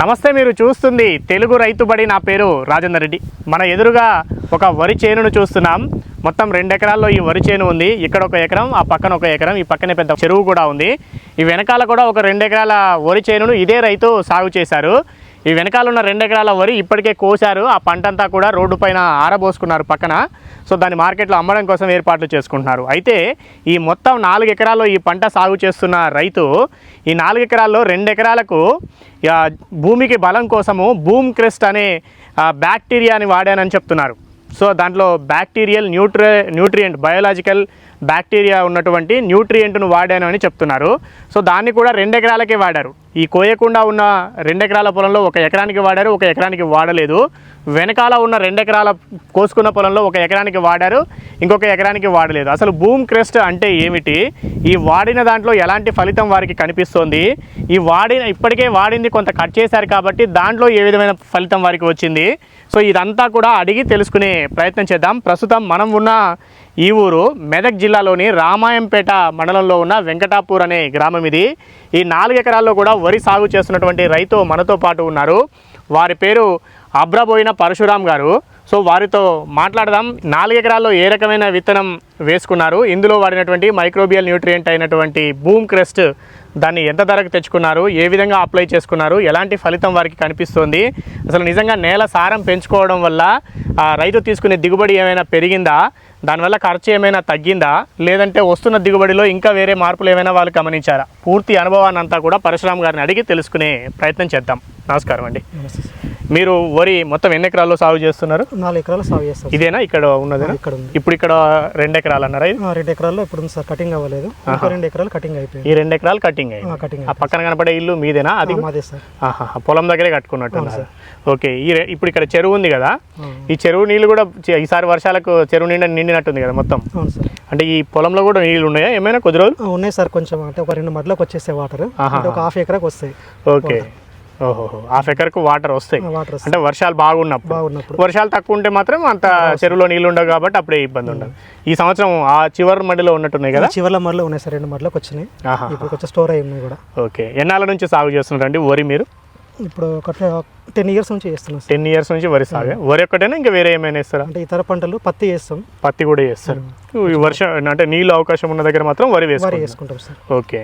నమస్తే మీరు చూస్తుంది తెలుగు రైతుబడి నా పేరు రాజేందర్ రెడ్డి. మన ఎదురుగా ఒక వరి చేనును చూస్తున్నాం. మొత్తం రెండు ఎకరాల్లో ఈ వరి చేను ఉంది. ఇక్కడ ఒక ఎకరం ఆ పక్కన ఒక ఎకరం ఈ పక్కనే పెద్ద చెరువు కూడా ఉంది. ఈ వెనకాల కూడా ఒక రెండు ఎకరాల వరి చేనును ఇదే రైతు సాగు చేశారు. ఈ వెనకాల ఉన్న రెండు ఎకరాల వరి ఇప్పటికే కోశారు. ఆ పంట అంతా కూడా రోడ్డు పైన ఆరబోసుకున్నారు పక్కన. సో దాన్ని మార్కెట్లో అమ్మడం కోసం ఏర్పాట్లు చేసుకుంటున్నారు. అయితే ఈ మొత్తం నాలుగు ఎకరాల్లో ఈ పంట సాగు చేస్తున్న రైతు ఈ నాలుగు ఎకరాల్లో రెండు ఎకరాలకు భూమికి బలం కోసము బూమ్ క్రెస్ట్ అనే బ్యాక్టీరియాని వాడానని చెప్తున్నారు. సో దాంట్లో bacterial nutri nutrient biological bacteria ఉన్నటువంటి న్యూట్రియంట్ను వాడాను అని చెప్తున్నారు. సో దాన్ని కూడా రెండు ఎకరాలకే వాడారు. ఈ కోయకుండా ఉన్న రెండు ఎకరాల పొలంలో ఒక ఎకరానికి వాడారు ఒక ఎకరానికి వాడలేదు. వెనకాల ఉన్న రెండు ఎకరాల కోసుకున్న పొలంలో ఒక ఎకరానికి వాడారు ఇంకొక ఎకరానికి వాడలేదు. అసలు భూమ్ క్రెస్ట్ అంటే ఏమిటి? ఈ వాడిన దాంట్లో ఎలాంటి ఫలితం వారికి కనిపిస్తోంది? ఈ వాడిన ఇప్పటికే వాడింది కొంత కట్ చేశారు కాబట్టి దాంట్లో ఏ విధమైన ఫలితం వారికి వచ్చింది? సో ఇదంతా కూడా అడిగి తెలుసుకునే ప్రయత్నం చేద్దాం. ప్రస్తుతం మనం ఉన్న ఈ ఊరు మెదక్ జిల్లాలోని రామాయంపేట మండలంలో ఉన్న వెంకటాపూర్ అనే గ్రామం ఇది. ఈ నాలుగు ఎకరాల్లో కూడా వరి సాగు చేస్తున్నటువంటి రైతు మనతో పాటు ఉన్నారు. వారి పేరు అబ్రబోయిన పరశురాం గారు. సో వారితో మాట్లాడదాం. నాలుగు ఎకరాల్లో ఏ రకమైన విత్తనం వేసుకున్నారు? ఇందులో వాడినటువంటి మైక్రోబియల్ న్యూట్రియంట్ అయినటువంటి బూమ్ క్రెస్ట్ దాన్ని ఎంత ధరకు తెచ్చుకున్నారు? ఏ విధంగా అప్లై చేసుకున్నారు? ఎలాంటి ఫలితం వారికి కనిపిస్తుంది? అసలు నిజంగా నేల సారం పెంచుకోవడం వల్ల రైతు తీసుకునే దిగుబడి ఏమైనా పెరిగిందా? దానివల్ల ఖర్చు ఏమైనా తగ్గిందా? లేదంటే వస్తున్న దిగుబడిలో ఇంకా వేరే మార్పులు ఏమైనా వాళ్ళు గమనించారా? పూర్తి అనుభవాన్ని అంతా కూడా పరశురామ్ గారిని అడిగి తెలుసుకునే ప్రయత్నం చేద్దాం. నమస్కారం అండి. మీరు వరి మొత్తం ఎన్ని ఎకరాల్లో సాగు చేస్తున్నారు? నాలుగు ఎకరాలు సాగు చేస్తాం సార్. ఇదేనా? ఇక్కడ ఉన్నదేనా? ఇక్కడ ఉంది. ఇప్పుడు ఇక్కడ రెండు ఎకరాలు అన్నారా ఇది రెండు ఎకరాల్లో ఇప్పుడు సార్ కటింగ్ అవ్వలేదు. రెండు ఎకరాలు కటింగ్ అయిపోయింది ఈ రెండు ఎకరాలు కటింగ్ అయ్యింది ఆ, కటింగ్ ఆ పక్కన కనపడే ఇల్లు మీదేనా? అది. మాదే సార్. ఆహా, పొలం దగ్గరే కట్టుకున్నట్టున్నారు. ఓకే ఈ ఇప్పుడు ఇక్కడ చెరువు ఉంది కదా? ఈ చెరువు నీళ్ళు కూడా ఈసారి వర్షాలకు చెరువు నిండా నిండినట్టుంది కదా మొత్తం. అవును సార్. అంటే ఈ పొలంలో కూడా నీళ్ళు ఉన్నాయా? ఏమైనా కొద్ది రోజులు? ఉన్నాయి సార్ కొంచెం. అంటే ఒక రెండు మడ్లకు వచ్చేస్తాయి వాటర్. అంటే ఒక హాఫ్ ఎకరాకి వస్తాయి ఓకే. ఓహో హాఫ్ ఎకర్కు వాటర్ వస్తాయి. అంటే వర్షాలు బాగున్నప్పుడు. బాగున్నప్పుడు. వర్షాలు తక్కువ ఉంటే మాత్రం అంత చెరువులో నీళ్ళు ఉండవు కాబట్టి అప్పుడే ఇబ్బంది ఉండదు. ఈ సంవత్సరం ఆ చివరి మడిలో ఉన్నట్టున్నాయి కదా? చివర్ల మడ్లు ఉన్నాయి సార్ రెండు మడ్లకు వచ్చినాయి. ఇప్పుడు కొంచెం స్టోర్ అయి ఉన్నాయి కూడా. ఓకే. ఎన్నాళ్ళ నుంచి సాగు చేస్తున్నారండి వరి మీరు? ఇప్పుడు ఒక టెన్ ఇయర్స్ నుంచి చేస్తున్నాం సార్. టెన్ ఇయర్స్ నుంచి వరి సాగు. వరి ఒక్కటేనా? ఇంకా వేరే ఏమైనా ఇస్తారా అంటే ఇతర పంటలు పత్తి చేస్తాం పత్తి కూడా చేస్తారు ఈ వర్షం అంటే నీళ్ళు అవకాశం ఉన్న దగ్గర మాత్రం వరి వరి వేసుకుంటారు వేసుకుంటాం సార్. ఓకే.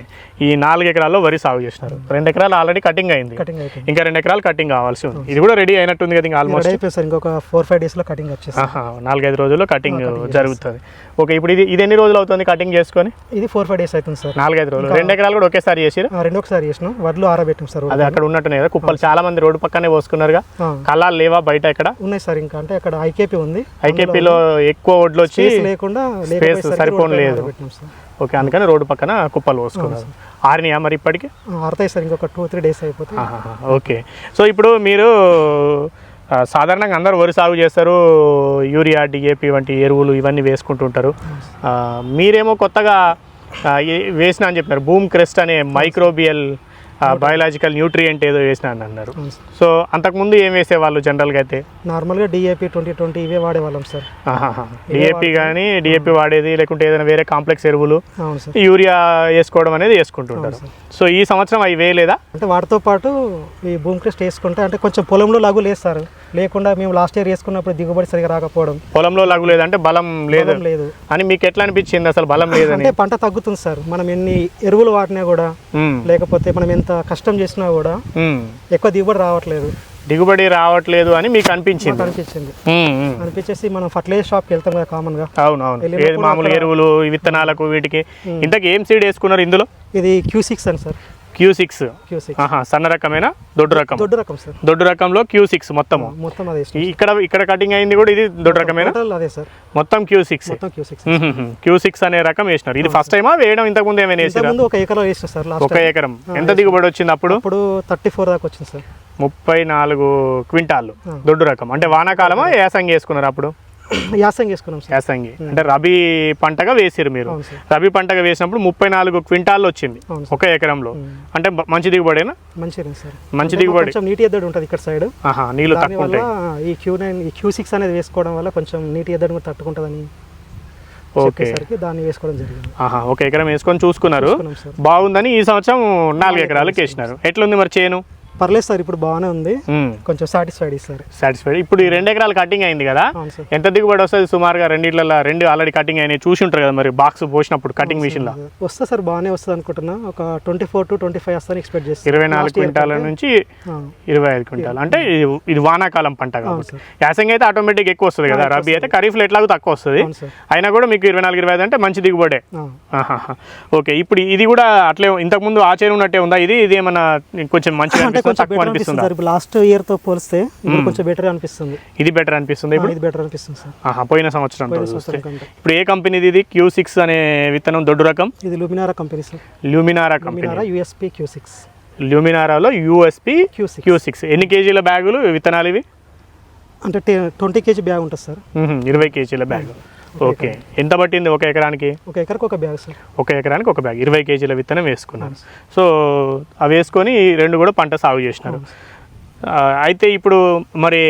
ఈ నాలుగు ఎకరాల్లో వరి సాగు చేసినారు రెండు ఎకరాలు ఆల్రెడీ కటింగ్ అయింది. కటింగ్ అయిపోయింది. ఇంకా రెండు ఎకరాలు కటింగ్ కావాల్సి ఉంది. ఇది కూడా రెడీ అయినట్టుంది కదా ఇంకా రెడీ ఆల్మోస్ట్ అయిపోయింది సార్. ఇంకొక ఫోర్ ఫైవ్ డేస్లో కటింగ్ వచ్చేస్తుంది. ఆహా, నాలుగైదు రోజుల్లో కటింగ్ జరుగుతుంది. ఓకే ఇప్పుడు ఇది ఇది ఎన్ని రోజులు అవుతుంది కటింగ్ చేసుకొని? ఇది ఫోర్ ఫైవ్ డేస్ అవుతుంది సార్. నాలుగైదు రోజులు. రెండు ఎకరాలు కూడా ఒకేసారి చేసిరు? ఆ, రెండు ఒకసారి చేసినాం. వడ్లు ఆరబెట్టాం సార్ అది అక్కడ ఉన్నట్టున్నాయి కదా. కుప్పలు చాలా మంది రోడ్డు పక్కనే పోసుకున్నారుగా. ఆ, కళ్ళాలు లేవా బయట ఇక్కడ ఉన్నాయి సార్ ఇంకా. అంటే అక్కడ ఐకేపీ ఉంది. ఐకేపీలో ఎక్కువ ఒడ్లు వచ్చి స్పేస్ లేకుండా లేకపోయేసరికి సరిపోను లేదు. ఓకే అందుకని రోడ్డు పక్కన కుప్పలు పోసుకున్నారు. ఆరినాయా మరి ఇప్పటికి? ఆరుతాయి సార్ ఇంకొక టూ త్రీ డేస్ అయిపోతే ఆహాహా, ఓకే. సో ఇప్పుడు మీరు సాధారణంగా అందరూ వరి సాగు చేస్తారు యూరియా డిఏపి వంటి ఎరువులు ఇవన్నీ వేసుకుంటుంటారు మీరేమో కొత్తగా వేసిన అని చెప్పినారు. బూమ్ క్రెస్ట్ అనే మైక్రోబియల్ బయోలాజికల్ న్యూట్రియంట్ ఏదో వేసిన అని అన్నారు. సో అంతకుముందు ఏం వేసేవాళ్ళు జనరల్గా అయితే? నార్మల్గా డిఏపి ట్వంటీ ట్వంటీ ఇవే వాడేవాళ్ళం సార్. డిఏపి కానీ డిఏపి వాడేది లేకుంటే ఏదైనా వేరే కాంప్లెక్స్ ఎరువులు యూరియా వేసుకోవడం అనేది వేసుకుంటుంటారు. సో ఈ సంవత్సరం అవి వేయలేదా? అంటే వాటితో పాటు ఈ భూమి క్రెస్ట్ వేసుకుంటే అంటే కొంచెం పొలంలో లఘు లేస్తారు లేకుండా మేము లాస్ట్ ఇయర్ వేసుకున్నప్పుడు దిగుబడి సరిగా రాకపోవడం. పొలంలో లఘు లేదంటే బలం లేదు. లేదు. అని మీకు ఎట్లా అనిపించింది అసలు బలం లేదని? అంటే పంట తగ్గుతుంది సార్. మనం ఎన్ని ఎరువులు వాడినా కూడా లేకపోతే మనం ఎంత కష్టం చేసినా కూడా. ఎక్కువ దిగుబడి రావట్లేదు. దిగుబడి రావట్లేదు అని మీకు అనిపించింది. అనిపించింది. అనిపించేసి మనం ఫర్టిలైజర్ షాప్కి వెళ్తాం కదా కామన్గా అవును అవును. ఏది మామూలు ఎరువులు విత్తనాలకు వీటికి. ఇంతకు ఏం సీడ్ వేసుకున్నారు ఇందులో? ఇది క్యూ సిక్స్ అని సార్. క్యూ సిక్స్ సన్న రకమైన? దొడ్డు రకం. దొడ్డు రకం సార్. దొడ్డు రకంలో క్యూ సిక్స్ మొత్తము. మొత్తం అదే ఇక్కడ ఇక్కడ కటింగ్ అయింది కూడా ఇది దొడ్డు రకమైన? టోటల్ అదే సార్. మొత్తం క్యూ సిక్స్ మొత్తం క్యూ సిక్స్ అనే రకం వేసినారు. ఇది ఫస్ట్ టైమా? వేయడం ఇంతకు ముందు ఏమైనా వేసిరా? ఒక ఎకరం వేసిన సార్ ఒక ఎకరం. ఎంత దిగుబడి వచ్చింది అప్పుడు? అప్పుడు థర్టీ ఫోర్ దాకా వచ్చింది సార్. ముప్పై నాలుగు క్వింటాళ్ళు ఆ. దొడ్డు రకం. అంటే వానాకాలమా? యాసంగి వేసుకున్నారు అప్పుడు? యాసం చేసుకున్నాం సార్. యాసంగి. అంటే రబీ పంటగా వేసిరు మీరు. రబీ పంటగా వేసినప్పుడు ముప్పై నాలుగు క్వింటాళ్ళు వచ్చింది ఒక ఎకరంలో. అంటే మంచి దిగుబడేనా? సార్. మంచి దిగుబడి. కొంచెం నీటి ఎద్దడి ఉంటుంది ఇక్కడ సైడ్. ఆహా నీళ్ళు దాని తక్కువ ఈ క్యూ నైన్ ఈ క్యూ సిక్స్ అనేది వేసుకోవడం వల్ల కొంచెం నీటి ఎద్దడి కూడా తట్టుకుంటుందని ఓకే. దాన్ని వేసుకోవడం జరిగింది. ఒక ఎకరం వేసుకొని చూసుకున్నారు. బాగుందని ఈ సంవత్సరం నాలుగు ఎకరాలకు వేసినారు ఎట్లుంది మరి చేను? పర్లేదు సార్ ఇప్పుడు బాగానే ఉంది. కొంచెం సాటిస్ఫైడ్ సార్ సాటిస్ఫైడ్ ఇప్పుడు ఈ రెండు ఎకరాలు కటింగ్ అయింది కదా? ఎంత దిగుబడి వస్తుంది? సుమారుగా రెండిట్లలో రెండు ఆల్రెడీ కటింగ్ అయినాయి. చూసి ఉంటారు కదా మరి బాక్స్ పోసినప్పుడు కటింగ్ మిషన్లో వస్తే సార్ బాగానే వస్తుంది అనుకుంటున్నా. ఒక twenty four to twenty five వస్తాను ఎక్స్పెక్ట్ చేస్తాను ఇరవై నాలుగు క్వింటాల నుంచి ఇరవై ఐదు క్వింటాలు. అంటే ఇది- వానాకాలం పంట కాబట్టి. యాసంగి అయితే ఆటోమేటిక్ ఎక్కువ వస్తుంది కదా రబీ అయితే ఖరీఫ్లో ఎట్లాగో తక్కువ వస్తుంది. అయినా కూడా మీకు ఇరవై నాలుగు ఇరవై ఐదు అంటే మంచి దిగుబడే. ఓకే ఇప్పుడు ఇది కూడా అట్లే ఇంతకుముందు ఆ చేను ఉన్నట్టే ఉందా? ఇది ఇది ఏమన్నా కొంచెం మంచిగా కొంచెం తక్కువ అనిపిస్తుంది? సార్ ఇప్పుడు లాస్ట్ ఇయర్తో పోలిస్తే ఇప్పుడు కొంచెం బెటర్ అనిపిస్తుంది. ఇది బెటర్ అనిపిస్తుంది ఇప్పుడు? ఇది బెటర్ అనిపిస్తుంది సార్ పోయిన సంవత్సరం ఇప్పుడు ఏ కంపెనీది ఇది? క్యూ సిక్స్ అనే విత్తనం దొడ్డు రకం? ఇది Luminara company sir Luminara company Luminara USP Q six ల్యూమినారాలో USP Q six Q six ఎన్ని కేజీల బ్యాగులు విత్తనాలు ఇవి? అంటే ట్వంటీ కేజీ బ్యాగ్ ఉంటుంది సార్ ఇరవై కేజీల బ్యాగ్. ఓకే. ఎంత పట్టింది ఒక ఎకరానికి? ఒక ఎకరకు ఒక బ్యాగ్ సార్. ఒక ఎకరానికి ఒక బ్యాగ్. ఇరవై కేజీల విత్తనం వేసుకున్నాను సో అవి వేసుకొని రెండు కూడా పంట సాగు చేసినారు. అయితే ఇప్పుడు మరి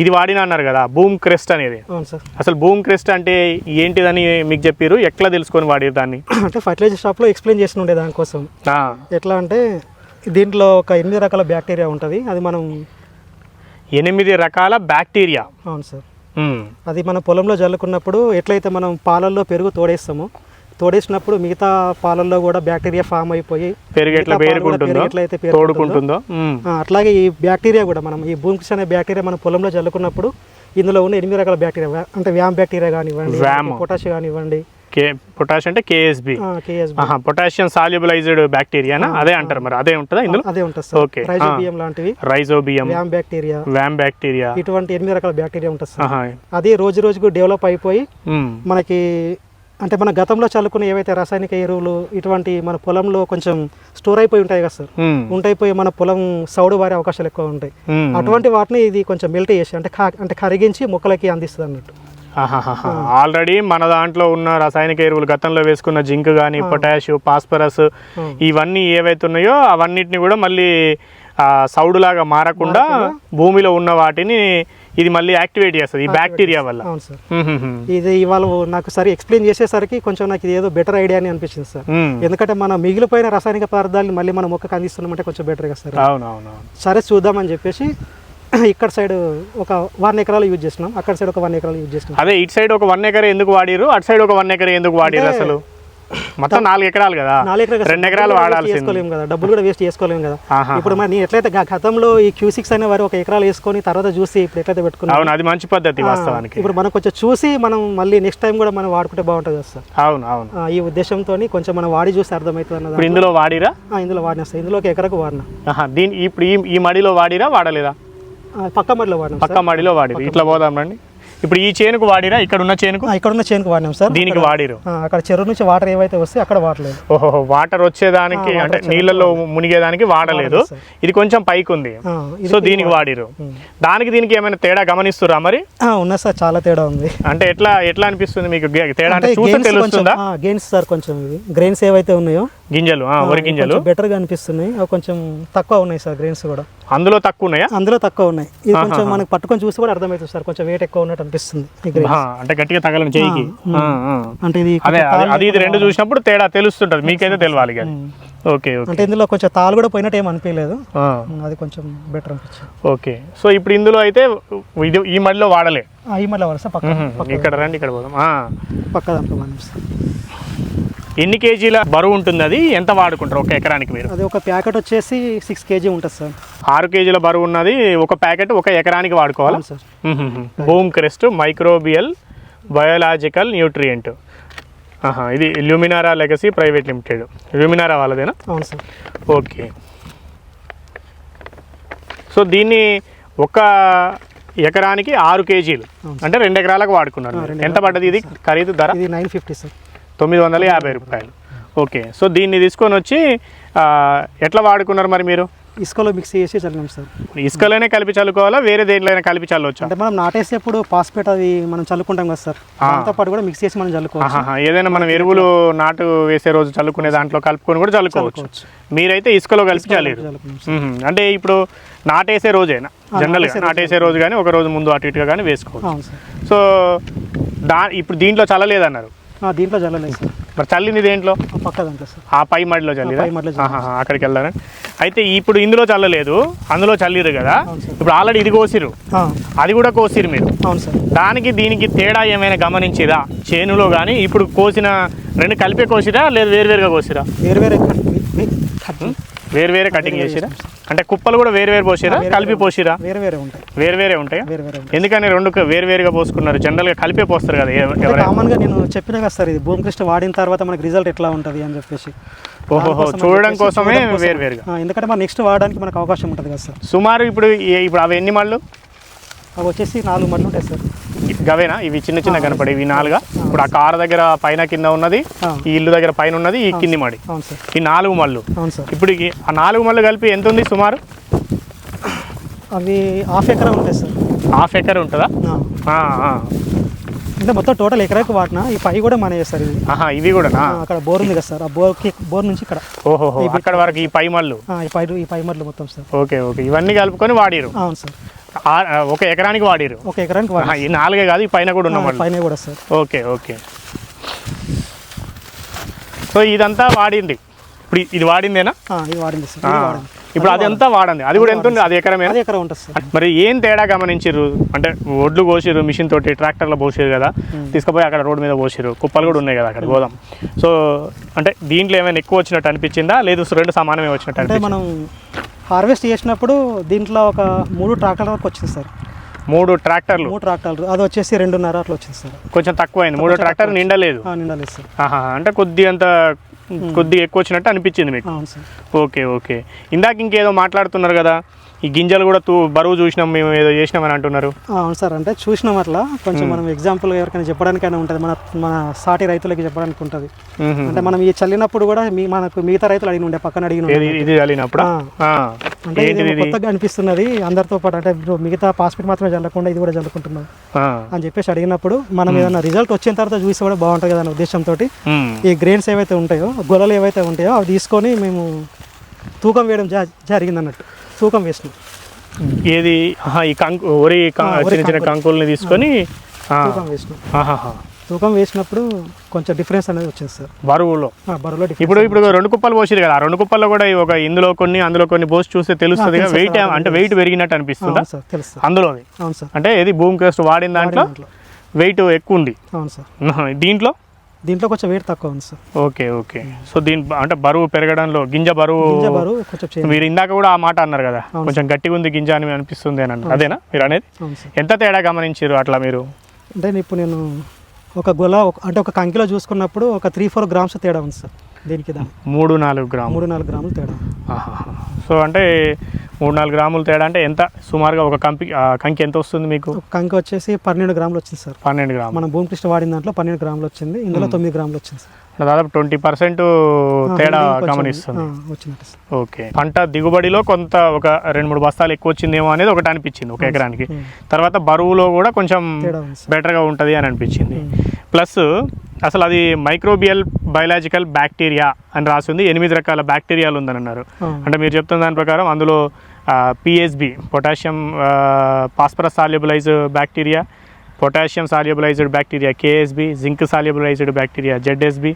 ఇది వాడిన అన్నారు కదా బూమ్ క్రెస్ట్ అనేది. అసలు బూమ్ క్రెస్ట్ అంటే ఏంటిదని మీకు చెప్పారు ఎట్లా తెలుసుకొని వాడారు దాన్ని? అంటే ఫర్టిలైజర్ షాప్లో ఎక్స్ప్లెయిన్ చేసి ఉండే దానికోసం ఎట్లా అంటే దీంట్లో ఒక ఎనిమిది రకాల బ్యాక్టీరియా ఉంటుంది. అది మనం ఎనిమిది రకాల బ్యాక్టీరియా. అవును సార్. అది మన పొలంలో జల్లుకున్నప్పుడు ఎట్లయితే మనం పాలల్లో పెరుగు తోడేస్తామో తోడేసినప్పుడు మిగతా పాలల్లో కూడా బ్యాక్టీరియా ఫామ్ అయిపోయి ఎట్లయితే తోడుకుంటుందో? అట్లాగే ఈ బ్యాక్టీరియా కూడా మనం ఈ భూమికి అనే బ్యాక్టీరియా మన పొలంలో జల్లుకున్నప్పుడు ఇందులో ఉన్న ఎనిమిది రకాల బ్యాక్టీరియా అంటే వ్యామ్ బ్యాక్టీరియా కానివ్వండి వ్యామ్. పొటాష్ కానివ్వండి కే పొటాష్ అంటే కేఎస్బి పొటాషియం సాల్యుబలైజ్డ్ బ్యాక్టీరియానా అదే అంటారు మరి అదే ఉంటుందా ఇందులో? అదే ఉంటుంది సార్. ఓకే. రైజోబియం లాంటివి. Rhizobium. VAM bacteria. VAM bacteria. ఇటువంటి ఎనిమిది రకాల బ్యాక్టీరియా ఉంటుంది అది రోజు రోజుకు డెవలప్ అయిపోయి. మనకి అంటే మన గతంలో చల్లుకునే ఏవైతే రాసాయనిక ఎరువులు ఇటువంటి మన పొలంలో కొంచెం స్టోర్ అయిపోయి ఉంటాయి కదా సార్. ఉంటాయిపోయి మన పొలం సౌడు వారే అవకాశాలు ఎక్కువ ఉంటాయి. అటువంటి వాటిని ఇది కొంచెం మెల్ట్ చేసి అంటే అంటే కరిగించి మొక్కలకి అందిస్తుంది అన్నట్టు. ఆల్రెడీ మన దాంట్లో ఉన్న రసాయనిక ఎరువులు గతంలో వేసుకున్న జింక్ కానీ పొటాష్ ఫాస్ఫరస్ Hmm. ఇవన్నీ ఏవైతే ఉన్నాయో అవన్నిటిని కూడా మళ్ళీ సౌడులాగా మారకుండా భూమిలో ఉన్న వాటిని ఇది మళ్ళీ యాక్టివేట్ చేస్తుంది ఈ బ్యాక్టీరియా వల్ల. ఇది ఇవాళ నాకు సరి ఎక్స్ప్లెయిన్ చేసేసరికి కొంచెం నాకు ఇది ఏదో బెటర్ ఐడియా అని అనిపించింది సార్. ఎందుకంటే మన మిగిలిపోయిన రాసాయనిక పదార్థాలు మళ్ళీ మన మొక్కకు అందిస్తున్నామంటే కొంచెం బెటర్ కదా సార్. అవును అవును అవును సరే చూద్దామని చెప్పేసి ఇక్కడ సైడ్ ఒక వన్ ఎకరాలు యూజ్ చేసినాం అక్కడ సైడ్ ఒక వన్ ఎకరాలు యూజ్ చేసినాం అదే ఇటు సైడ్ ఒక వన్ ఎకర్ ఎందుకు వాడిరు అటు సైడ్ ఒక వన్ ఎకర్ ఎందుకు వాడిరు అసలు? మొత్తం నాలుగు ఎకరాలు కదా? రెండు ఎకరాలు చేసుకోలేము కదా. డబ్బులు కూడా వేస్ట్ చేసుకోలేము కదా. ఇప్పుడు మరి నేను ఎట్లయితే గతంలో ఈ క్యూ సిక్స్ అనే వారు ఒక ఎకరాలు వేసుకొని తర్వాత చూసి ఇప్పుడు ఎట్లయితే పెట్టుకున్నాం అవును అది మంచి పద్ధతి వాస్తవానికి. ఇప్పుడు మనం కొంచెం చూసి మనం మళ్ళీ నెక్స్ట్ టైం కూడా మనం వాడుకుంటే బాగుంటుంది కదా సార్. అవును అవును. ఈ ఉద్దేశంతో కొంచెం మనం వాడి చూసి అర్థమవుతుంది అన్నది ఇందులో వాడిరా? ఇందులో వాడినా సార్. ఇందులో ఒక ఎకరకు వాడినా. దీని ఇప్పుడు ఈ మడిలో వాడిరా వాడలేదా? పక్క మడిలో వాడినాం పక్క మడిలో వాడిరు ఇట్లా పోదాం రండి. ఇప్పుడు ఈ చేనుకు వాడిరా? ఇక్కడ ఉన్న చేనుకు? ఇక్కడ ఉన్న చేనుకు వాడినాం సార్. దీనికి వాడిరు? అక్కడ చెరువు నుంచి వాటర్ ఏవైతే వస్తే అక్కడ వాడలేదు. ఓహో వాటర్ వచ్చేదానికి అంటే నీళ్ళలో మునిగేదానికి వాడలేదు. ఇది కొంచెం పైకి ఉంది ఇది సో దీనికి వాడిరు. దానికి దీనికి ఏమైనా తేడా గమనిస్తురా మరి? ఆ, ఉన్నది సార్ చాలా తేడా ఉంది. అంటే ఎట్లా ఎట్లా అనిపిస్తుంది మీకు తేడా? అంటే చూస్తే తెలుస్తుందా? గెయిన్స్ సార్ కొంచెం ఇవి గ్రెయిన్స్ ఏవైతే ఉన్నాయో? గింజలు వరి గింజలు. బెటర్గా అనిపిస్తున్నాయి. కొంచెం తక్కువ ఉన్నాయి సార్ గ్రెయిన్స్ కూడా. అందులో తక్కువ ఉన్నాయా? అందులో తక్కువ ఉన్నాయి. ఇది కొంచెం మనకు పట్టుకొని చూసి కూడా అర్థమవుతుంది సార్. కొంచెం వెయిట్ ఎక్కువ ఉన్నట్టు అనిపిస్తుంది అంటే గట్టిగా తగలని చేయికి. అంటే ఇది అదే ఇది రెండు చూసినప్పుడు తేడా తెలుస్తుంటది. మీకైతే తెలియాలి. ఓకే అంటే ఇందులో కొంచెం తాలు కూడా పోయినట్టు ఏం అనిపించలేదు. అది కొంచెం బెటర్ అనిపించింది. ఓకే. సో ఇప్పుడు ఇందులో అయితే ఇది ఈ మడిలో వాడలే. ఆ, ఈ మళ్ళీ వరుస పక్క. ఇక్కడ రండి ఇక్కడ పోదాం. పక్క దాంట్లో ఎన్ని కేజీల బరువు ఉంటుంది అది? ఎంత వాడుకుంటారు ఒక ఎకరానికి మీరు? అది ఒక ప్యాకెట్ వచ్చేసి సిక్స్ కేజీ ఉంటుంది సార్. ఆరు కేజీల బరువు ఉన్నది ఒక ప్యాకెట్ ఒక ఎకరానికి వాడుకోవాలా? Sir. Boom crest microbial biological nutrient ఆహా ఇది Luminara legacy private limited Luminara వాళ్ళదేనా? అవును సార్. ఓకే. సో దీన్ని ఒక ఎకరానికి ఆరు కేజీలు. అంటే రెండు ఎకరాలకు వాడుకున్నారు. ఎంత పడ్డది ఇది? ఖరీదు ధర? ఇది నైన్ ఫిఫ్టీ సార్. తొమ్మిది వందల యాభై రూపాయలు. ఓకే. సో దీన్ని తీసుకొని వచ్చి ఎట్లా వాడుకున్నారు మరి మీరు? ఇసుకలో మిక్స్ చేసి చల్లినాం సార్. ఇసుకలోనే కలిపి చల్లుకోవాలా? వేరే దేంట్లోనే కలిపి చల్లవచ్చా అంటే మనం నాటేసేప్పుడు పాస్పేట్ అది మనం చల్లుకుంటాం కదా సార్. దాంతో పాటు కూడా మిక్స్ చేసి మనం చల్లుకోవచ్చు. ఏదైనా మనం ఎరువులు నాటు వేసే రోజు చల్లుకునే దాంట్లో కలుపుకొని కూడా చల్లుకోవచ్చు. మీరైతే ఇసుకలో కలిపి చల్లేరు. అంటే ఇప్పుడు నాటేసే రోజేనా? జనరల్గా నాటేసే రోజు. కానీ ఒక రోజు ముందు అటు ఇటుగా కానీ వేసుకోవచ్చు. సో దా ఇప్పుడు దీంట్లో చల్లలేదన్నారు. దీంట్లో జల్లలేదు సార్. మరి చల్లింది దేంట్లో? పక్క దాంట్లో సార్. ఆ పై మడిలో చల్లిరా పై మడిలో అక్కడికి వెళ్దారా? అయితే ఇప్పుడు ఇందులో చల్లలేదు అందులో చల్లిరు కదా. ఇప్పుడు ఆల్రెడీ ఇది కోసిరు. అది కూడా కోసిరు మీరు. అవును సార్. దానికి దీనికి తేడా ఏమైనా గమనించిరా? చేనులో కానీ ఇప్పుడు కోసిన రెండు కలిపే కోసిరా లేదు వేరువేరుగా కోసిరా? వేరు వేరే కట్- వే- కట్- వేరు వేరే కటింగ్ చేసిరా? అంటే కుప్పలు కూడా వేరు వేరు పోసిరా? కలిపి పోసిరా? వేరే వేరే ఉంటాయి. వేరు వేరే ఉంటాయా? ఎందుకని రెండు వేరు వేరుగా పోసుకున్నారు? జనరల్గా కలిపే పోస్తారు కదా కామన్గా నేను చెప్పిన కదా సార్ ఇది. భూమికృష్ణ వాడిన తర్వాత మనకి రిజల్ట్ ఎట్లా ఉంటుంది అని చెప్పేసి. అని చూడడం కోసమే చూడడం కోసం. వేరు వేరుగా. ఆ, ఎందుకంటే మన నెక్స్ట్ వాడడానికి మనకు అవకాశం ఉంటుంది కదా సార్. సుమారు ఇప్పుడు ఇప్పుడు అవి ఎన్ని మళ్ళు? అవి వచ్చేసి నాలుగు మడులు ఉంటాయి సార్. గవేనా? ఇవి చిన్న చిన్న కనపడే ఇవి నాలుగా. ఇప్పుడు ఆ కారు దగ్గర పైన కింద ఉన్నది ఈ ఇల్లు దగ్గర పైన ఉన్నది ఈ కింది మడి. ఈ నాలుగు మళ్ళు. ఇప్పుడు ఆ నాలుగు మళ్ళు కలిపి ఎంత ఉంది సుమారు? అవి హాఫ్ ఎకరా ఉంటాయి సార్. హాఫ్ ఎకర్ ఉంటుందా. అంటే మొత్తం టోటల్ ఎకరాకి వాడినా ఈ పై కూడా మన సార్ ఇది ఆహా ఇవి కూడానా? ఆ, అక్కడ బోర్ ఉంది కదా సార్ ఆ బోర్కి బోర్ నుంచి ఇక్కడ. ఓహోహో అక్కడ వరకు ఈ పై మళ్ళు? ఈ పై ఈ పై మడులు మొత్తం సార్. ఓకే ఓకే ఇవన్నీ కలుపుకొని వాడిరు అవును సార్. ఒక ఎకరానికి వాడిరు ఒక ఎకరానికి ఈ నాలుగే కాదు ఈ పైన కూడా ఉన్న మళ్ళు. పైన కూడా సార్. Okay okay. సో ఇదంతా వాడింది. ఇప్పుడు ఇది వాడిందేనా? ఇది వాడింది సార్ ఇప్పుడు అది అంతా వాడంది అది కూడా ఎంత ఉంది? అది ఎకరమేనా అది ఎకరా ఉంటుంది మరి ఏం తేడా గమనించిర్రు? అంటే ఒడ్లు కోసిర్రు మిషన్ తోటి ట్రాక్టర్లో పోసిరు కదా. తీసుకుపోయి అక్కడ రోడ్డు మీద పోసిర్రు. కుప్పలు కూడా ఉన్నాయి కదా అక్కడ గోదాం. సో అంటే దీంట్లో ఏమైనా ఎక్కువ వచ్చినట్టు అనిపించిందా? లేదు రెండు సమానమే వచ్చినట్టు అంటే మనం హార్వెస్ట్ చేసినప్పుడు దీంట్లో ఒక మూడు ట్రాక్టర్ల వరకు వచ్చింది సార్. మూడు ట్రాక్టర్లు? మూడు ట్రాక్టర్లు. అది వచ్చేసి రెండున్నర అట్లా వచ్చింది సార్. కొంచెం తక్కువైంది మూడు ట్రాక్టర్ నిండలేదు. నిండలేదు సార్. ఆహా అంటే కొద్ది అంత కొద్ది ఎక్కువ వచ్చినట్టు అనిపించింది మీకు. Okay okay. ఇందాక ఇంకేదో మాట్లాడుతున్నారు కదా ఈ గింజలు కూడా తూ బరువు చూసినాం మేము ఏదో చేసినామని అంటున్నారు. అవును సార్ అంటే చూసినాం అట్లా. కొంచెం మనం ఎగ్జాంపుల్ ఎవరికైనా చెప్పడానికైనా ఉంటుంది. మన మన సాటి రైతులకి చెప్పడానికి ఉంటుంది. అంటే మనం ఈ చల్లినప్పుడు కూడా మీ మనకు మిగతా రైతులు అడిగి ఉండే పక్కన అడిగిన ఇది చల్లినప్పుడు. అంటే కొత్తగా అనిపిస్తున్నది. అందరితో పాటు అంటే మిగతా పాస్పోర్ట్ మాత్రమే చల్లకుండా ఇది కూడా చల్లుకుంటున్నాం. అని చెప్పేసి అడిగినప్పుడు మనం ఏదైనా రిజల్ట్ వచ్చిన తర్వాత చూసి కూడా బాగుంటుంది కదా అనే ఉద్దేశంతో ఈ గ్రెయిన్స్ ఏవైతే ఉంటాయో గొలలు ఏవైతే ఉంటాయో అవి తీసుకొని మేము తూకం వేయడం జా జరిగింది అన్నట్టు తూకం వేసినాం. ఏది? ఈ కంకు వరి చిన్న చిన్న కంకుల్ని తీసుకొని తూకం వేసినాం. తూకం వేసినప్పుడు కొంచెం డిఫరెన్స్ అనేది వచ్చింది సార్. బరువులో. బరువులో ఇప్పుడు ఇప్పుడు రెండు కుప్పలు పోసిరు కదా ఆ రెండు కుప్పల్లో కూడా ఒక ఇందులో కొన్ని అందులో కొన్ని పోసి చూస్తే తెలుస్తుంది తెలుసు వెయిట్ అంటే వెయిట్ పెరిగినట్టు అనిపిస్తుందా? సార్ తెలుసు సార్ అందులోది. అవును సార్. అంటే ఇది భూమి క్రస్ట్ వాడిన దాంట్లో వెయిట్ ఎక్కువ ఉంది. అవును సార్. దీంట్లో? దీంట్లో కొంచెం వెయిట్ తక్కువ ఉంది సార్ ఓకే ఓకే. సో దీని అంటే బరువు పెరగడంలో గింజ బరువు గింజ బరువు కొంచెం మీరు ఇందాక కూడా ఆ మాట అన్నారు కదా కొంచెం గట్టిగా ఉంది గింజ అని అనిపిస్తుంది అని అన్నారు. అదేనా మీరు అనేది? ఎంత తేడా గమనించారు అట్లా మీరు? అంటే ఇప్పుడు నేను ఒక గొల అంటే ఒక కంకిలో చూసుకున్నప్పుడు ఒక త్రీ ఫోర్ గ్రామ్స్ తేడా ఉంది సార్ దీనికి దాని? మూడు నాలుగు గ్రాములు. మూడు నాలుగు గ్రాములు తేడా. సో అంటే మూడు నాలుగు గ్రాములు తేడా అంటే ఎంత? సుమారుగా ఒక కంకి ఆ కంకి ఎంత వస్తుంది మీకు? కంకి వచ్చేసి పన్నెండు గ్రాములు వచ్చింది సార్. పన్నెండు గ్రాములు. మనం భూమి కృష్ణ వాడిన దాంట్లో పన్నెండు గ్రాములు వచ్చింది. ఇందులో తొమ్మిది గ్రాములు వచ్చింది సార్. దాదాపు ట్వంటీ పర్సెంట్ తేడా గమనిస్తుంది. ఓకే. పంట దిగుబడిలో కొంత ఒక రెండు మూడు బస్తాలు ఎక్కువ వచ్చిందేమో అనేది ఒకటి అనిపించింది ఒక ఎకరానికి. తర్వాత బరువులో కూడా కొంచెం బెటర్గా ఉంటుంది అని అనిపించింది. ప్లస్ అసలు అది మైక్రోబియల్ బయలాజికల్ బ్యాక్టీరియా అని రాసింది. ఎనిమిది రకాల బ్యాక్టీరియాలు ఉందని అన్నారు. అంటే మీరు చెప్తున్న దాని ప్రకారం అందులో PSB potassium phosphorus solubilize bacteria potassium solubilized bacteria KSB zinc solubilized bacteria ZSB.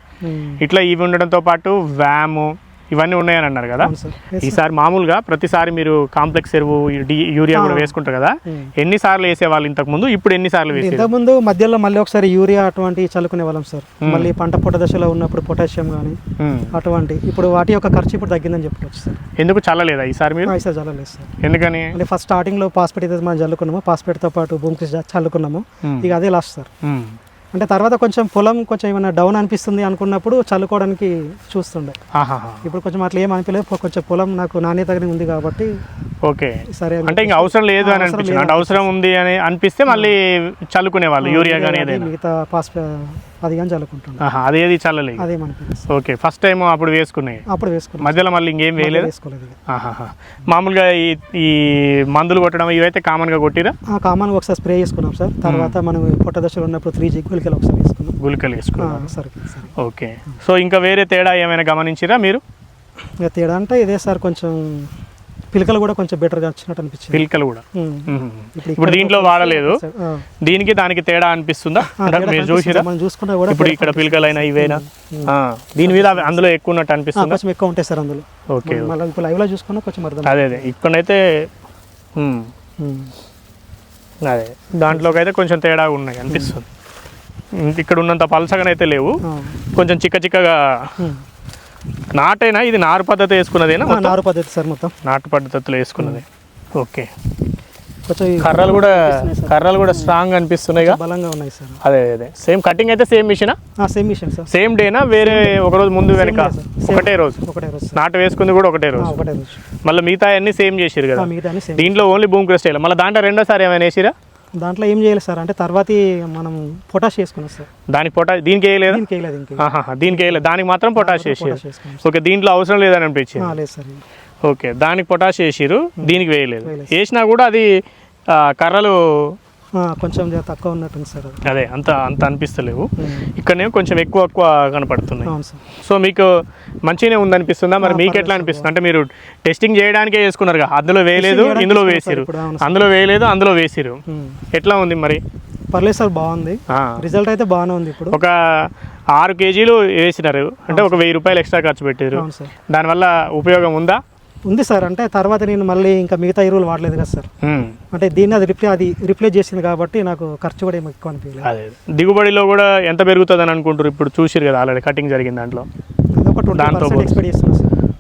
ఇట్లా ఇవి ఉండడంతో పాటు వ్యాము ఇవన్నీ ఉన్నాయని అన్నారు కదా. ఈసారి మామూలుగా ప్రతిసారి మీరు కాంప్లెక్స్ ఎరువు యూరియా కూడా. వేసుకుంటారు కదా ఉమ్. ఎన్నిసార్లు వేసేవాళ్ళు ఇంతకు ముందు ఇప్పుడు ఎన్నిసార్లు వేసేది ఇంతకుముందు మధ్యలో మళ్ళీ ఒకసారి యూరియా అటువంటి చల్లుకునే వాళ్ళం సార్ ఉమ్. మళ్ళీ పంట పొట్ట దశలో ఉన్నప్పుడు పొటాషియం కానీ ఉమ్. అటువంటి ఇప్పుడు వాటి యొక్క ఖర్చు ఇప్పుడు తగ్గిందని చెప్పుకోవచ్చు సార్ ఎందుకు చల్లలేదా ఈసారి మీరు ఐసా చల్లలేదు సార్ ఎందుకని అంటే ఫస్ట్ స్టార్టింగ్లో పాస్పేట్ అయితే మనం చల్లుకున్నాము పాస్పేట్తో పాటు భూమికి చల్లుకున్నాము. ఇక అదే లాస్ట్ సార్. అంటే తర్వాత కొంచెం పొలం కొంచెం ఏమైనా డౌన్ అనిపిస్తుంది అనుకున్నప్పుడు చల్లుకోవడానికి చూస్తుండే. ఇప్పుడు కొంచెం అట్లా ఏం అనిపించలేదు కొంచెం పొలం నాకు నాణ్యతగానే ఉంది కాబట్టి ఓకే. సరే అంటే ఇంకా అవసరం లేదు అని అవసరం అనిపించింది. ఉంది అని అనిపిస్తే మళ్ళీ చల్లుకునే వాళ్ళు యూరియా కానీ మిగతా పాస్పే అది కానీ చల్లుకుంటుండే ఆహా, అదేది చల్లలేదు. అదేమనిపించింది ఓకే ఫస్ట్ టైం అప్పుడు వేసుకున్నాయి. అప్పుడు వేసుకున్నాం. మధ్యలో మళ్ళీ ఇంకేం వేయలేదు? వేసుకోలేదు. మామూలుగా ఈ ఈ మందులు కొట్టడం ఇవైతే కామన్గా కొట్టిరా? ఆ కామన్గా ఒకసారి స్ప్రే చేసుకున్నాం సార్. తర్వాత మనం పొట్ట దశలో ఉన్నప్పుడు త్రీ జీ గులికలు ఒకసారి వేసుకున్నాం. గుళికలు ఆ, వేసుకున్నారు? సరే ఓకే. సో ఇంకా వేరే తేడా ఏమైనా గమనించిరా మీరు? తేడా అంటే ఇదే సార్ కొంచెం పిలకలు కూడా కొంచెం బెటర్గా వచ్చినట్టు అనిపించింది. పిల్కలు కూడా. ఇప్పుడు దీంట్లో వాడలేదు. దీనికి దానికి తేడా అనిపిస్తుందా? మీరు. చూసిరా? మనం చూసుకుంటే కూడా ఇప్పుడు ఇక్కడ పిలకలైనా ఇవేనా? దీని మీద అందులో ఎక్కువ ఉన్నట్టు అనిపిస్తుందా? కొంచెం ఎక్కువ ఉంటాయి సార్ అందులో. ఓకే మళ్ళీ ఇప్పుడు లైవ్లో చూసుకున్నా కొంచెం అర్థం అదే అదే. ఇక్కడైతే. అదే. దాంట్లోకి అయితే కొంచెం తేడా ఉన్నాయి అనిపిస్తుంది. ఇక్కడ ఉన్నంత పలసగానైతే లేవు. కొంచెం చిక్క చిక్కగా. నాటైనా ఇది నారు పద్ధతి వేసుకున్నదేనా నారు పద్ధతి సార్ మొత్తం. నాటు పద్ధతిలో వేసుకున్నది. ఓకే. కర్రలు కూడా కర్రలు కూడా స్ట్రాంగ్ అనిపిస్తున్నాయిగా? బలంగా ఉన్నాయి సార్. అదే అదే. సేమ్ కటింగ్ అయితే సేమ్ మిషనా సేమ్ మిషన్ సార్. సేమ్ డేనా? వేరే ఒక రోజు ముందు వెనక. ఒకటే రోజు? ఒకటే రోజు నాటు వేసుకుంది కూడా ఒకటే రోజు? ఒకటే రోజు. మళ్ళీ మిగతా అన్ని సేమ్ చేసిరు కదా? దీంట్లో ఓన్లీ భూమి క్రెస్ట్ మళ్ళీ దాంట్లో రెండోసారి ఏమైనా వేసిరా దాంట్లో ఏం చేయాలి సార్? అంటే తర్వాత మనం పొటాష్ చేసుకున్నాం సార్. దానికి పొటా దీనికి వేయలేదా? దీనికి వేయలేదు ఇంక దీనికి వేయలేదు. దానికి మాత్రం పొటాష్ పొటాష్ చేసుకున్నాం ఓకే దీంట్లో అవసరం లేదని అనిపించింది. లేదు సార్ ఓకే దానికి పొటాష్ వేసిరు దీనికి వేయలేదు. వేసినా కూడా అది కర్రలు కొంచెం తక్కువ ఉన్నట్టుంది సార్ అది. అంత అంత అనిపిస్తలేవు. ఉమ్. ఇక్కడనేమో కొంచెం ఎక్కువ ఎక్కువ కనపడుతున్నాయి. అవును సార్. సో మీకు మంచిగానే ఉందనిపిస్తుందా? మరి ఆ, మీకు ఎట్లా. అనిపిస్తుంది? అంటే మీరు టెస్టింగ్ చేయడానికే వేసుకున్నారు కదా అందులో వేయలేదు ఇందులో వేసిరు. అందులో వేయలేదు అందులో వేసిరు. ఎట్లా ఉంది మరి? పర్లేదు సార్ బాగుంది. రిజల్ట్ అయితే బాగానే ఉంది ఇప్పుడు. ఒక ఆరు కేజీలు వేసినారు. అంటే ఒక వెయ్యి రూపాయలు ఎక్స్ట్రా ఖర్చు పెట్టారు. దానివల్ల ఉపయోగం ఉందా? ఉంది సార్. అంటే తర్వాత నేను మళ్ళీ ఇంకా మిగతా ఎరువులు వాడలేదు కదా సార్. అంటే దీన్ని అది రిప్లే అది రిప్లేస్ చేసింది కాబట్టి నాకు ఖర్చు కూడా ఏమి ఎక్కువ అనిపించలేదు. దిగుబడిలో కూడా ఎంత పెరుగుతుంది అని అనుకుంటారు ఇప్పుడు చూసిరు కదా ఆల్రెడీ కటింగ్ జరిగింది దాంట్లో. దాంతో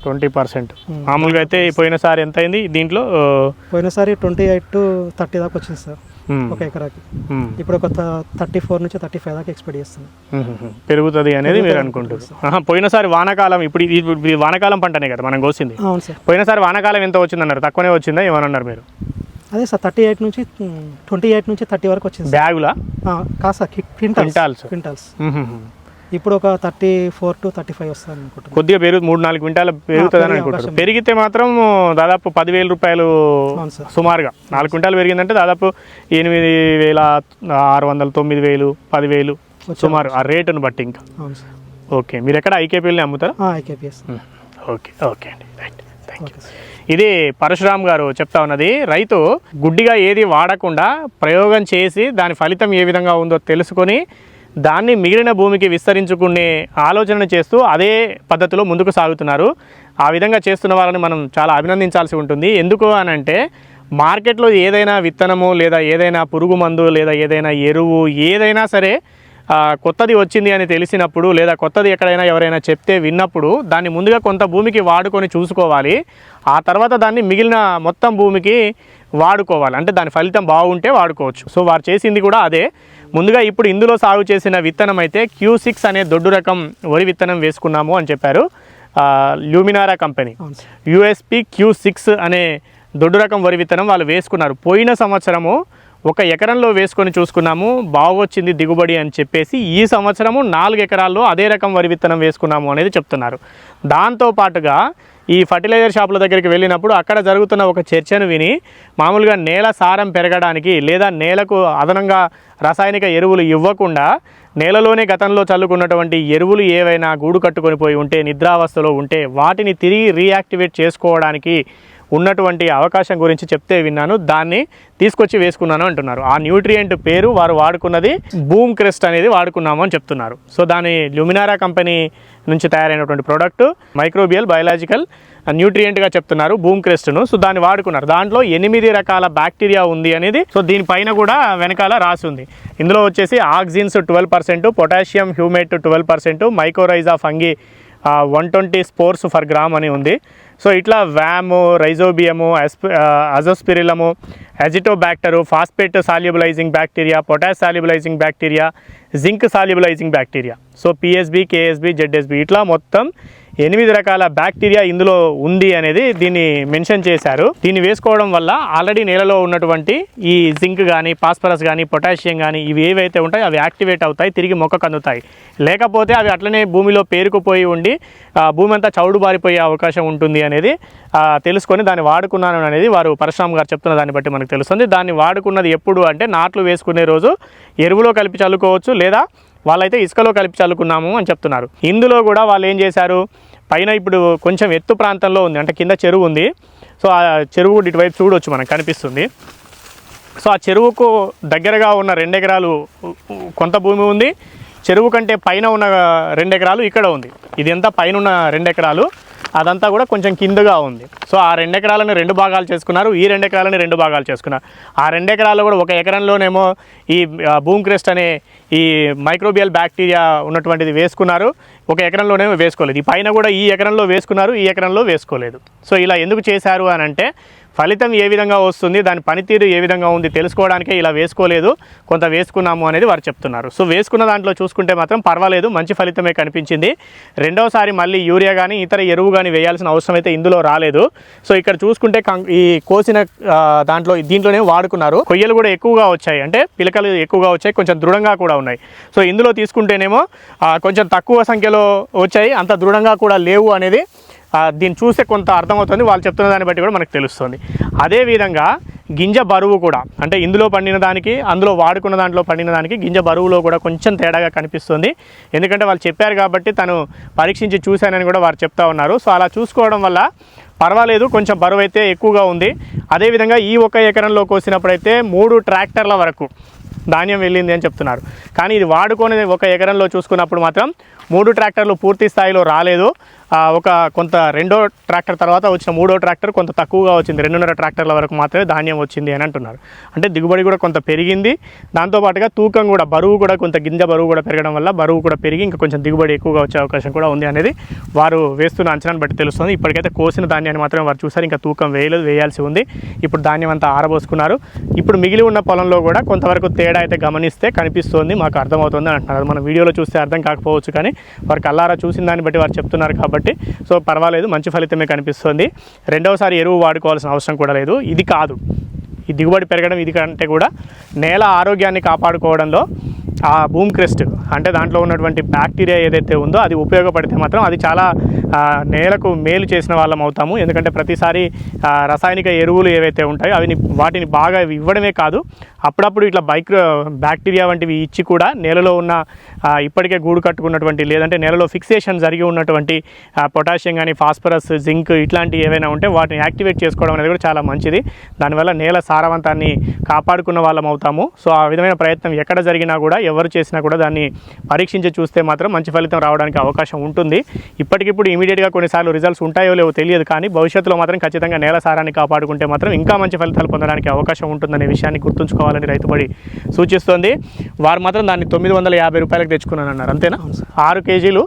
ట్వంటీ పర్సెంట్. మామూలుగా అయితే పోయినసారి ఎంత అయింది దీంట్లో? పోయినసారి ట్వంటీ ఎయిట్ టు థర్టీ దాకా వచ్చింది సార్. ఒక ఎకరాకి. ఉమ్, ఇప్పుడు ఒక థర్టీ ఫోర్ నుంచి థర్టీ ఫైవ్ దాకా ఎక్స్పెక్ట్ ఉమ్, ఉమ్, పెరుగుతుంది అనేది మీరు అనుకుంటారు ఆహా, పోయినసారి వానాకాలం ఇప్పుడు ఇది వానాకాలం పంటనే కదా మనం కోసింది. అవును సార్. పోయినసారి వానాకాలం ఎంత వచ్చిందన్నారు? తక్కువనే వచ్చిందా? ఏమన్నారు మీరు? అదే సార్ థర్టీ ఎయిట్ నుంచి ట్వంటీ ఎయిట్ నుంచి థర్టీ వరకు వచ్చింది బ్యాగులా? కాదు సార్ క్వింటల్స్. క్వింటల్స్. ఇప్పుడు ఒక thirty four to thirty five వస్తుంది అనుకుంటున్నాను. కొద్దిగా పెరుగు మూడు నాలుగు క్వింటాల పెరుగుతుందని పెరిగే అనుకుంటారు. పెరిగితే మాత్రం దాదాపు పదివేల రూపాయలు సుమారుగా. నాలుగు క్వింటాలు పెరిగిందంటే దాదాపు ఎనిమిది వేల ఆరు వందలు తొమ్మిది వేలు పదివేలు సుమారు ఆ రేటును బట్టి ఇంకా. ఓకే. మీరు ఎక్కడ ఐకేపీఎల్ని అమ్ముతారా? ఐకేపీఎస్ ఓకే ఓకే అండి. రైట్. థ్యాంక్ యూ ఇది పరశురామ్ గారు చెప్తా ఉన్నది రైతు గుడ్డిగా ఏది వాడకుండా ప్రయోగం చేసి దాని ఫలితం ఏ విధంగా ఉందో తెలుసుకొని దాన్ని మిగిలిన భూమికి విస్తరించుకునే ఆలోచన చేస్తూ అదే పద్ధతిలో ముందుకు సాగుతున్నారు. ఆ విధంగా చేస్తున్న వాళ్ళని మనం చాలా అభినందించాల్సి ఉంటుంది. ఎందుకు అని అంటే మార్కెట్లో ఏదైనా విత్తనము లేదా ఏదైనా పురుగు మందు లేదా ఏదైనా ఎరువు ఏదైనా సరే కొత్తది వచ్చింది అని తెలిసినప్పుడు లేదా కొత్తది ఎక్కడైనా ఎవరైనా చెప్తే విన్నప్పుడు దాన్ని ముందుగా కొంత భూమికి వాడుకొని చూసుకోవాలి. ఆ తర్వాత దాన్ని మిగిలిన మొత్తం భూమికి వాడుకోవాలి. అంటే దాని ఫలితం బాగుంటే వాడుకోవచ్చు. సో వారు చేసింది కూడా అదే. ముందుగా ఇప్పుడు ఇందులో సాగు చేసిన విత్తనం అయితే క్యూ సిక్స్ అనే దొడ్డు రకం వరి విత్తనం వేసుకున్నాము అని చెప్పారు. Luminara company. USP Q six అనే దొడ్డు రకం వరి విత్తనం వాళ్ళు వేసుకున్నారు. పోయిన సంవత్సరము ఒక ఎకరంలో వేసుకొని చూసుకున్నాము. బాగొచ్చింది దిగుబడి అని చెప్పేసి ఈ సంవత్సరము నాలుగు ఎకరాల్లో అదే రకం వరి విత్తనం వేసుకున్నాము అనేది చెప్తున్నారు. దాంతో పాటుగా ఈ ఫర్టిలైజర్ షాపుల దగ్గరికి వెళ్ళినప్పుడు అక్కడ జరుగుతున్న ఒక చర్చను విని మామూలుగా నేల సారం పెరగడానికి లేదా నేలకు అదనంగా రసాయనిక ఎరువులు ఇవ్వకుండా నేలలోనే గతంలో చల్లుకున్నటువంటి ఎరువులు ఏవైనా గూడు కట్టుకొని పోయి ఉంటే నిద్రావస్థలో ఉంటే వాటిని తిరిగి రీయాక్టివేట్ చేసుకోవడానికి ఉన్నటువంటి అవకాశం గురించి చెప్తే విన్నాను. దాన్ని తీసుకొచ్చి వేసుకున్నాను అంటున్నారు. ఆ న్యూట్రియంట్ పేరు వారు వాడుకున్నది బూమ్ క్రెస్ట్ అనేది వాడుకున్నాము అని చెప్తున్నారు. సో దాని ల్యూమినారా కంపెనీ నుంచి తయారైనటువంటి ప్రోడక్ట్ మైక్రోబియల్ బయలాజికల్ న్యూట్రియంట్గా చెప్తున్నారు బూమ్ క్రెస్ట్ను. సో దాన్ని వాడుకున్నారు. దాంట్లో ఎనిమిది రకాల బ్యాక్టీరియా ఉంది అనేది సో దీనిపైన కూడా వెనకాల రాసి ఉంది. ఇందులో వచ్చేసి auxins twelve percent potassium humate twelve percent mycorrhiza fungi one twenty spores per gram అని ఉంది. సో ఇట్లా VAM rhizobium azospirillum azotobacter phosphate solubilizing bacteria potash solubilizing bacteria zinc solubilizing bacteria. So PSB KSB ZSB ఇట్లా మొత్తం ఎనిమిది రకాల bacteria ఇందులో ఉంది అనేది దీన్ని మెన్షన్ చేశారు. దీన్ని వేసుకోవడం వల్ల ఆల్రెడీ నేలలో ఉన్నటువంటి ఈ జింక్ కానీ ఫాస్ఫరస్ కానీ పొటాషియం కానీ ఇవి ఏవైతే ఉంటాయో అవి యాక్టివేట్ అవుతాయి తిరిగి మొక్కకు అందుతాయి. లేకపోతే అవి అట్లనే భూమిలో పేరుకుపోయి ఉండి భూమి అంతా చౌడు బారిపోయే అవకాశం ఉంటుంది అనేది తెలుసుకొని దాన్ని వాడుకున్నాను అనేది వారు పరశురామ్ గారు చెప్తున్న దాన్ని బట్టి మనకు తెలుస్తుంది. దాన్ని వాడుకున్నది ఎప్పుడు అంటే నాట్లు వేసుకునే రోజు ఎరువులో కలిపి చల్లుకోవచ్చు లేదా వాళ్ళైతే ఇసుకలో కలిపి చల్లుకున్నాము అని చెప్తున్నారు. ఇందులో కూడా వాళ్ళు ఏం చేశారు? పైన ఇప్పుడు కొంచెం ఎత్తు ప్రాంతంలో ఉంది. అంటే కింద చెరువు ఉంది. సో ఆ చెరువు కూడా ఇటువైపు చూడవచ్చు మనకు కనిపిస్తుంది. సో ఆ చెరువుకు దగ్గరగా ఉన్న రెండు ఎకరాలు కొంత భూమి ఉంది. చెరువు కంటే పైన ఉన్న రెండు ఎకరాలు ఇక్కడ ఉంది. ఇది ఎంత? పైన ఉన్న రెండు ఎకరాలు అదంతా కూడా కొంచెం కిందగా ఉంది. సో ఆ రెండు ఎకరాలను రెండు భాగాలు చేసుకున్నారు. ఈ రెండు ఎకరాలని రెండు భాగాలు చేసుకున్నారు. ఆ రెండు ఎకరాల్లో కూడా ఒక ఎకరంలోనేమో ఈ భూమ్ క్రెస్ట్ అనే ఈ మైక్రోబియల్ బ్యాక్టీరియా ఉన్నటువంటిది వేసుకున్నారు. ఒక ఎకరంలోనేమో వేసుకోలేదు. ఈ పైన కూడా ఈ ఎకరంలో వేసుకున్నారు ఈ ఎకరంలో వేసుకోలేదు. సో ఇలా ఎందుకు చేశారు అని అంటే ఫలితం ఏ విధంగా వస్తుంది దాని పనితీరు ఏ విధంగా ఉంది తెలుసుకోవడానికే ఇలా వేసుకోలేదు కొంత వేసుకున్నాము అనేది వారు చెప్తున్నారు. సో వేసుకున్న దాంట్లో చూసుకుంటే మాత్రం పర్వాలేదు మంచి ఫలితమే కనిపించింది. రెండవసారి మళ్ళీ యూరియా కానీ ఇతర ఎరువు కానీ వేయాల్సిన అవసరం అయితే ఇందులో రాలేదు. సో ఇక్కడ చూసుకుంటే కం- ఈ కోసిన దాంట్లో దీంట్లోనే వాడుకున్నారు. కొయ్యలు కూడా ఎక్కువగా వచ్చాయి. అంటే పిలకలు ఎక్కువగా వచ్చాయి కొంచెం దృఢంగా కూడా ఉన్నాయి. సో ఇందులో తీసుకుంటేనేమో కొంచెం తక్కువ సంఖ్యలో వచ్చాయి అంత దృఢంగా కూడా లేవు అనేది దీన్ని చూస్తే కొంత అర్థమవుతుంది. వాళ్ళు చెప్తున్న దాన్ని బట్టి కూడా మనకు తెలుస్తుంది. అదేవిధంగా గింజ బరువు కూడా అంటే ఇందులో పండిన దానికి అందులో వాడుకున్న దాంట్లో పండిన దానికి గింజ బరువులో కూడా కొంచెం తేడాగా కనిపిస్తుంది. ఎందుకంటే వాళ్ళు చెప్పారు కాబట్టి తను పరీక్షించి చూశానని కూడా వారు చెప్తా ఉన్నారు. సో అలా చూసుకోవడం వల్ల పర్వాలేదు కొంచెం బరువు అయితే ఎక్కువగా ఉంది. అదేవిధంగా ఈ ఒక ఎకరంలో కోసినప్పుడైతే మూడు ట్రాక్టర్ల వరకు ధాన్యం వెళ్ళింది అని చెప్తున్నారు. కానీ ఇది వాడుకొని ఒక ఎకరంలో చూసుకున్నప్పుడు మాత్రం మూడు ట్రాక్టర్లు పూర్తి స్థాయిలో రాలేదు. ఒక కొంత రెండో ట్రాక్టర్ తర్వాత వచ్చిన మూడో ట్రాక్టర్ కొంత తక్కువగా వచ్చింది. రెండున్నర ట్రాక్టర్ల వరకు మాత్రమే ధాన్యం వచ్చింది అని అంటున్నారు. అంటే దిగుబడి కూడా కొంత పెరిగింది. దాంతోపాటుగా తూకం కూడా బరువు కూడా కొంత గింజ బరువు కూడా పెరగడం వల్ల బరువు కూడా పెరిగి ఇంకా కొంచెం దిగుబడి ఎక్కువగా వచ్చే అవకాశం కూడా ఉంది అనేది వారు వేస్తున్న అంచనాను బట్టి తెలుస్తుంది. ఇప్పటికైతే కోసిన ధాన్యాన్ని మాత్రమే వారు చూసారు ఇంకా తూకం వేయలేదు వేయాల్సి ఉంది. ఇప్పుడు ధాన్యం అంతా ఆరబోసుకున్నారు. ఇప్పుడు మిగిలి ఉన్న పొలంలో కూడా కొంతవరకు తేడా అయితే గమనిస్తే కనిపిస్తుంది. మాకు అర్థమవుతుంది అని అంటున్నారు. మనం వీడియోలో చూస్తే అర్థం కాకపోవచ్చు కానీ వారు కల్లారా చూసిన దాన్ని బట్టి వారు చెప్తున్నారు కాబట్టి సో పర్వాలేదు మంచి ఫలితమే కనిపిస్తుంది. రెండవసారి ఎరువు వాడుకోవాల్సిన అవసరం కూడా లేదు. ఇది కాదు. ఈ దిగుబడి పెరగడం ఇది కంటే కూడా నేల ఆరోగ్యాన్ని కాపాడుకోవడంలో ఆ భూమ్ క్రెస్ట్ అంటే దాంట్లో ఉన్నటువంటి బ్యాక్టీరియా ఏదైతే ఉందో అది ఉపయోగపడితే మాత్రం అది చాలా నేలకు మేలు చేసిన వాళ్ళం అవుతాము. ఎందుకంటే ప్రతిసారి రసాయనిక ఎరువులు ఏవైతే ఉంటాయో అవి వాటిని బాగా ఇవ్వడమే కాదు అప్పుడప్పుడు ఇట్లా బైక్ బ్యాక్టీరియా వంటివి ఇచ్చి కూడా నేలలో ఉన్న ఇప్పటికే గూడు కట్టుకున్నటువంటి లేదంటే నేలలో ఫిక్సేషన్ జరిగి ఉన్నటువంటి పొటాషియం కానీ ఫాస్ఫరస్ జింక్ ఇట్లాంటివి ఏవైనా ఉంటే వాటిని యాక్టివేట్ చేసుకోవడం అనేది కూడా చాలా మంచిది. దానివల్ల నేల సారవంతాన్ని కాపాడుకున్న వాళ్ళం అవుతాము. సో ఆ విధమైన ప్రయత్నం ఎక్కడ జరిగినా కూడా ఎవరు చేసినా కూడా దాన్ని పరీక్షించి చూస్తే మాత్రం మంచి ఫలితం రావడానికి అవకాశం ఉంటుంది. ఇప్పటికిప్పుడు ఇమీడియట్గా కొన్నిసార్లు రిజల్ట్స్ ఉంటాయో లేవో తెలియదు కానీ భవిష్యత్తులో మాత్రం ఖచ్చితంగా నేల సారాన్ని కాపాడుకుంటే మాత్రం ఇంకా మంచి ఫలితాలు పొందడానికి అవకాశం ఉంటుందనే విషయాన్ని గుర్తుంచుకోవాలని రైతుబడి సూచిస్తోంది. వారు మాత్రం దాన్ని తొమ్మిది వందల యాభై రూపాయలకు తెచ్చుకున్నాను అన్నారు అంతేనా ఆరు కేజీలు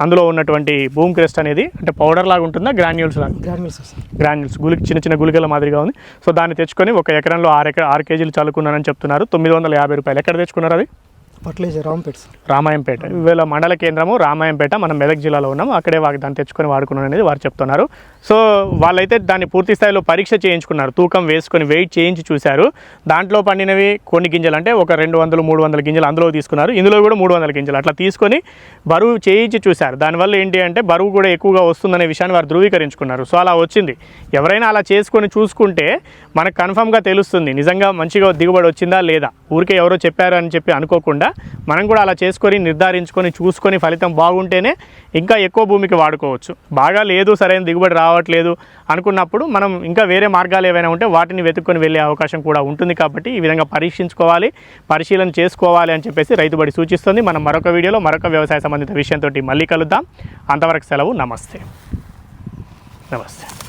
అందులో ఉన్నటువంటి భూమ్ క్రెస్ట్ అనేది అంటే పౌడర్ లాగా ఉంటుందా? గ్రాన్యూల్స్ లాగా? గ్రాన్యూల్స్ గ్రాన్యూల్స్ గులి చిన్న చిన్న గుళికల మాదిరిగా ఉంది. సో దాన్ని తెచ్చుకొని ఒక ఎకరంలో ఆరు ఎకర ఆరు కేజీలు చల్లుకున్నానని చెప్తున్నారు. తొమ్మిది వందల యాభై రూపాయలు. ఎక్కడ తెచ్చుకున్నారు అది? Fertilizer sir. రామాయంపేట. వీళ్ళ మండల కేంద్రము రామాయంపేట మనం మెదక్ జిల్లాలో ఉన్నాం అక్కడే వాకి దాన్ని తెచ్చుకొని వాడుకున్నాను అనేది వారు చెప్తున్నారు. సో వాళ్ళైతే దాన్ని పూర్తి స్థాయిలో పరీక్ష చేయించుకున్నారు. తూకం వేసుకొని వెయిట్ చేయించి చూశారు. దాంట్లో పండినవి కొన్ని గింజలు అంటే ఒక రెండు వందలు మూడు వందల గింజలు అందులో తీసుకున్నారు. ఇందులో కూడా మూడు వందల గింజలు అట్లా తీసుకొని బరువు చేయించి చూశారు. దానివల్ల ఏంటి అంటే బరువు కూడా ఎక్కువగా వస్తుందనే విషయాన్ని వారు ధృవీకరించుకున్నారు. సో అలా వచ్చింది. ఎవరైనా అలా చేసుకొని చూసుకుంటే మనకు కన్ఫామ్గా తెలుస్తుంది. నిజంగా మంచిగా దిగుబడి వచ్చిందా లేదా? ఊరికే ఎవరో చెప్పారు అని చెప్పి అనుకోకుండా మనం కూడా అలా చేసుకొని నిర్ధారించుకొని చూసుకొని ఫలితం బాగుంటేనే ఇంకా ఎక్కువ భూమికి వాడుకోవచ్చు. బాగా లేదు సరైన దిగుబడి రావట్లేదు అనుకున్నప్పుడు మనం ఇంకా వేరే మార్గాలు ఏవైనా ఉంటే వాటిని వెతుక్కొని వెళ్ళే అవకాశం కూడా ఉంటుంది కాబట్టి ఈ విధంగా పరీక్షించుకోవాలి పరిశీలన చేసుకోవాలి అని చెప్పేసి రైతుబడి సూచిస్తుంది. మనం మరొక వీడియోలో మరొక వ్యవసాయ సంబంధిత విషయంతో మళ్ళీ కలుద్దాం. అంతవరకు సెలవు. నమస్తే. నమస్తే.